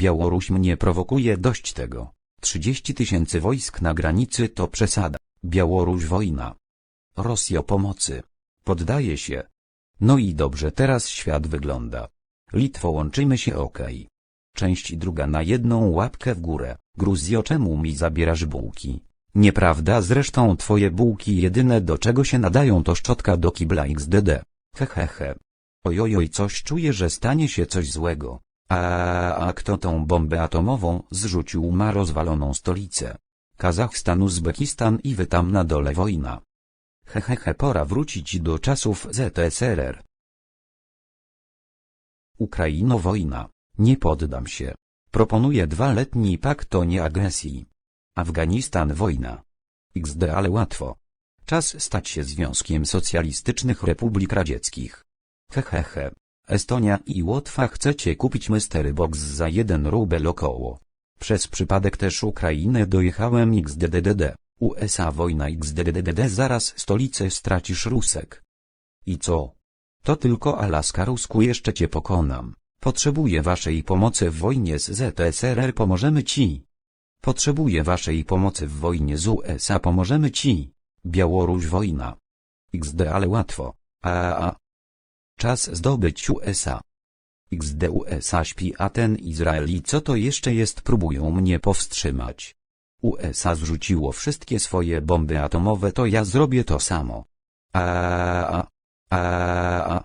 Białoruś mnie prowokuje dość tego. 30 tysięcy wojsk na granicy to przesada. Białoruś wojna. Rosja pomocy. Poddaje się. No i dobrze teraz świat wygląda. Litwo łączymy się okej. Część druga na jedną łapkę w górę. Gruzjo czemu mi zabierasz bułki? Nieprawda zresztą twoje bułki jedyne do czego się nadają to szczotka do kibla xdd. Hehehe. Ojojoj coś czuję że stanie się coś złego. A, a kto tą bombę atomową zrzucił ma rozwaloną stolicę? Kazachstan, Uzbekistan i wy tam na dole wojna. Hehehe pora wrócić do czasów ZSRR. Ukraino wojna. Nie poddam się. Proponuję dwaletni pakt o nieagresji. Afganistan wojna. XD ale łatwo. Czas stać się Związkiem Socjalistycznych Republik Radzieckich. Hehehe. Estonia i Łotwa chcecie kupić mystery box za 1 rubel około. Przez przypadek też Ukrainę dojechałem XDDD. USA wojna XDDD zaraz stolicę stracisz Rusek. I co? To tylko Alaska Rusku jeszcze cię pokonam. Potrzebuję waszej pomocy w wojnie z ZSRR pomożemy ci. Potrzebuję waszej pomocy w wojnie z USA pomożemy ci. Białoruś wojna. XD ale łatwo. A. Czas zdobyć USA. XD USA śpi a ten Izrael i co to jeszcze jest próbują mnie powstrzymać. USA zrzuciło wszystkie swoje bomby atomowe to ja zrobię to samo. A, a, a, a.